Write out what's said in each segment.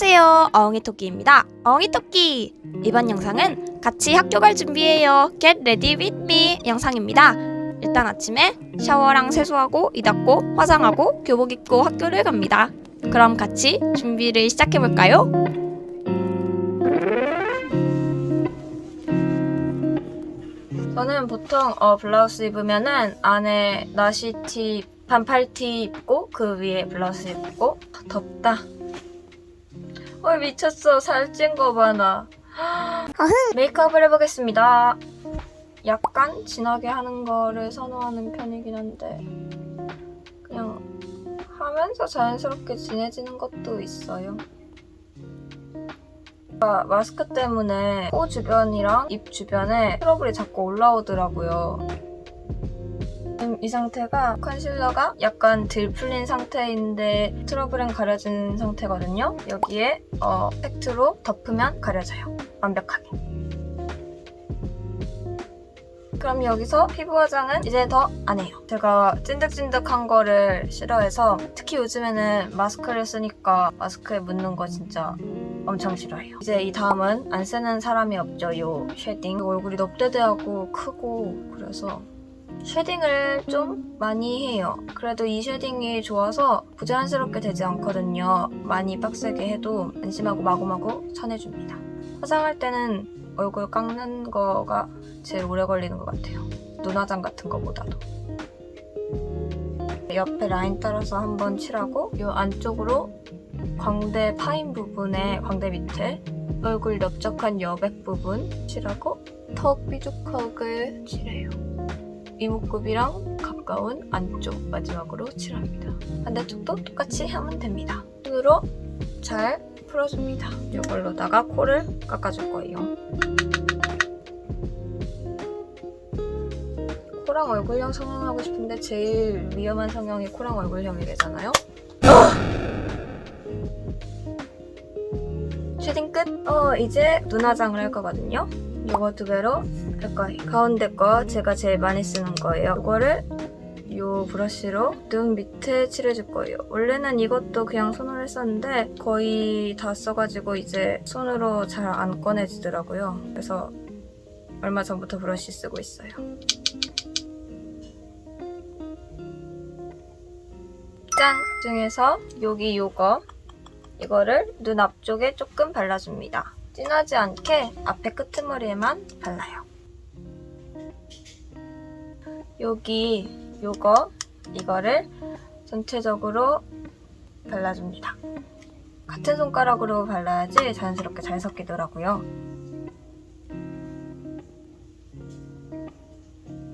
안녕하세요. 어흥이토끼입니다. 어흥이토끼! 이번 영상은 같이 학교 갈 준비해요. Get ready with me 영상입니다. 일단 아침에 샤워랑 세수하고 이 닦고 화장하고 교복 입고 학교를 갑니다. 그럼 같이 준비를 시작해볼까요? 저는 보통 어, 블라우스 입으면은 안에 나시티 반팔티 입고 그 위에 블라우스 입고 덥다. 어 미쳤어 살찐 거 봐 나. 메이크업을 해보겠습니다. 약간 진하게 하는 거를 선호하는 편이긴 한데 그냥 하면서 자연스럽게 진해지는 것도 있어요. 아, 마스크 때문에 코 주변이랑 입 주변에 트러블이 자꾸 올라오더라고요. 이 상태가 컨실러가 약간 들 풀린 상태인데 트러블은 가려진 상태거든요. 여기에 어, 팩트로 덮으면 가려져요. 완벽하게. 그럼 여기서 피부 화장은 이제 더 안 해요. 제가 찐득찐득한 거를 싫어해서 특히 요즘에는 마스크를 쓰니까 마스크에 묻는 거 진짜 엄청 싫어해요. 이제 이 다음은 안 쓰는 사람이 없죠. 요 쉐딩. 얼굴이 넙대대하고 크고 그래서 쉐딩을 좀 많이 해요. 그래도 이 쉐딩이 좋아서 부자연스럽게 되지 않거든요. 많이 빡세게 해도 안심하고 마구마구 쳐내줍니다. 화장할 때는 얼굴 깎는 거가 제일 오래 걸리는 것 같아요. 눈화장 같은 거보다도. 옆에 라인 따라서 한번 칠하고 이 안쪽으로 광대 파인 부분에 광대 밑에 얼굴 넓적한 여백 부분 칠하고 턱 삐죽턱을 칠해요. 이목구비랑 가까운 안쪽 마지막으로 칠합니다. 반대쪽도 똑같이 하면 됩니다. 손으로 잘 풀어줍니다. 이걸로다가 코를 깎아줄 거예요. 코랑 얼굴형 성형하고 싶은데 제일 위험한 성형이 코랑 얼굴형이 되잖아요. 쉐딩 끝! 어, 이제 눈화장을 할 거거든요. 이거 두 개로 할 거예요. 가운데 거 제가 제일 많이 쓰는 거예요. 이거를 이 브러쉬로 눈 밑에 칠해줄 거예요. 원래는 이것도 그냥 손으로 했었는데 거의 다 써가지고 이제 손으로 잘 안 꺼내지더라고요. 그래서 얼마 전부터 브러쉬 쓰고 있어요. 짠! 중에서 여기 요거 이거를 눈 앞쪽에 조금 발라줍니다. 진하지 않게 앞에 끄트머리에만 발라요. 여기 요거 이거를 전체적으로 발라줍니다. 같은 손가락으로 발라야지 자연스럽게 잘 섞이더라고요.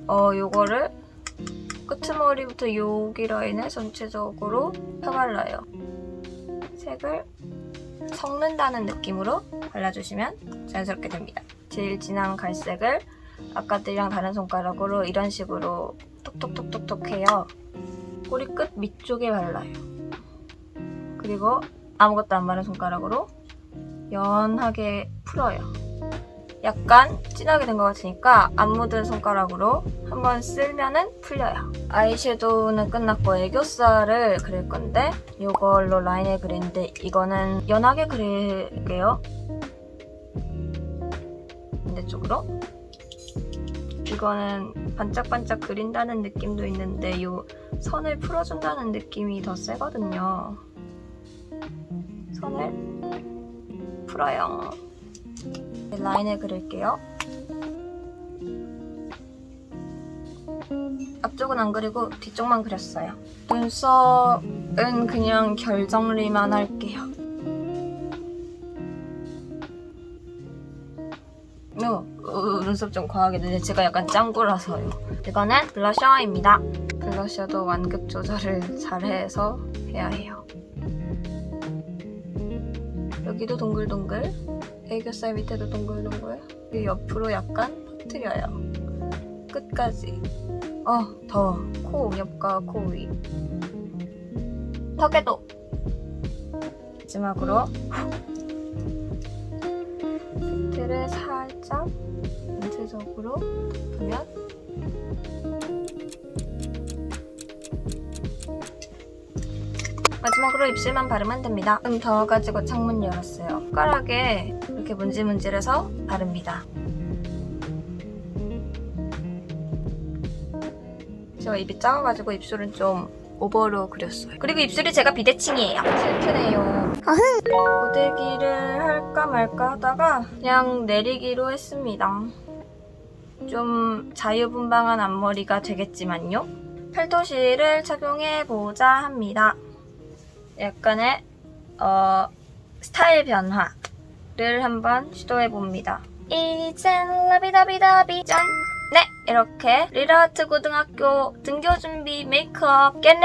어, 요거를 끄트머리부터 여기 라인에 전체적으로 펴발라요. 색을 섞는다는 느낌으로 발라주시면 자연스럽게 됩니다. 제일 진한 갈색을 아까들이랑 다른 손가락으로 이런 식으로 톡톡톡톡톡 해요. 꼬리 끝 밑쪽에 발라요. 그리고 아무것도 안 바른 손가락으로 연하게 풀어요. 약간 진하게 된 것 같으니까 안 묻은 손가락으로 한번 쓸면은 풀려요. 아이섀도우는 끝났고 애교살을 그릴 건데 이걸로 라인을 그리는데 이거는 연하게 그릴게요. 반대쪽으로 이거는 반짝반짝 그린다는 느낌도 있는데 이 선을 풀어준다는 느낌이 더 세거든요. 선을 풀어요. 라인을 그릴게요. 앞쪽은 안 그리고 뒤쪽만 그렸어요. 눈썹은 그냥 결정리만 할게요. 어, 어, 눈썹 좀 과하게 근데 제가 약간 짱구라서요. 이거는 블러셔입니다. 블러셔도 완급 조절을 잘해서 해야 해요. 여기도 동글동글 애교살 밑에도 동글동글? 이 옆으로 약간 퍼트려요. 끝까지. 어 더워 코 옆과 코 위. 턱에도. 마지막으로. 팩트를 살짝 전체적으로 보면 마지막으로 입술만 바르면 됩니다. 좀 더워가지고 창문 열었어요. 손가락에 이렇게 문질문질해서 바릅니다. 제가 입이 작아가지고 입술은 좀 오버로 그렸어요. 그리고 입술이 제가 비대칭이에요. 슬프네요. 고데기를 할까 말까 하다가 그냥 내리기로 했습니다. 좀 자유분방한 앞머리가 되겠지만요. 팔토시를 착용해보자 합니다. 약간의 어, 스타일 변화를 한번 시도해 봅니다. 이젠 라비다비다비 짠! 네, 이렇게 리라트 고등학교 등교 준비 메이크업 Get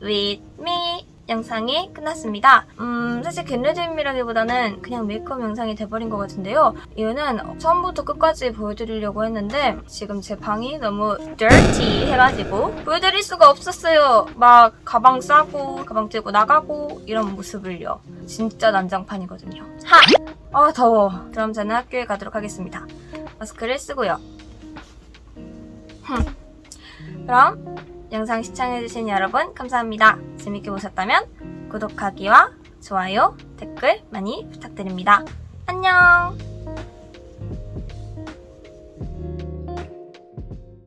Ready 영상이 끝났습니다. 음, 사실 Me라기보다는 그냥 메이크업 영상이 돼버린 것 같은데요. 이유는 처음부터 끝까지 보여드리려고 했는데 지금 제 방이 너무 dirty 해가지고 보여드릴 수가 없었어요. 막 가방 싸고 가방 들고 나가고 이런 모습을요. 진짜 난장판이거든요. 하! 아 더워. 그럼 저는 학교에 가도록 하겠습니다. 마스크를 쓰고요. 흠. 그럼 영상 시청해주신 여러분 감사합니다. 재밌게 보셨다면 구독하기와 좋아요, 댓글 많이 부탁드립니다. 안녕!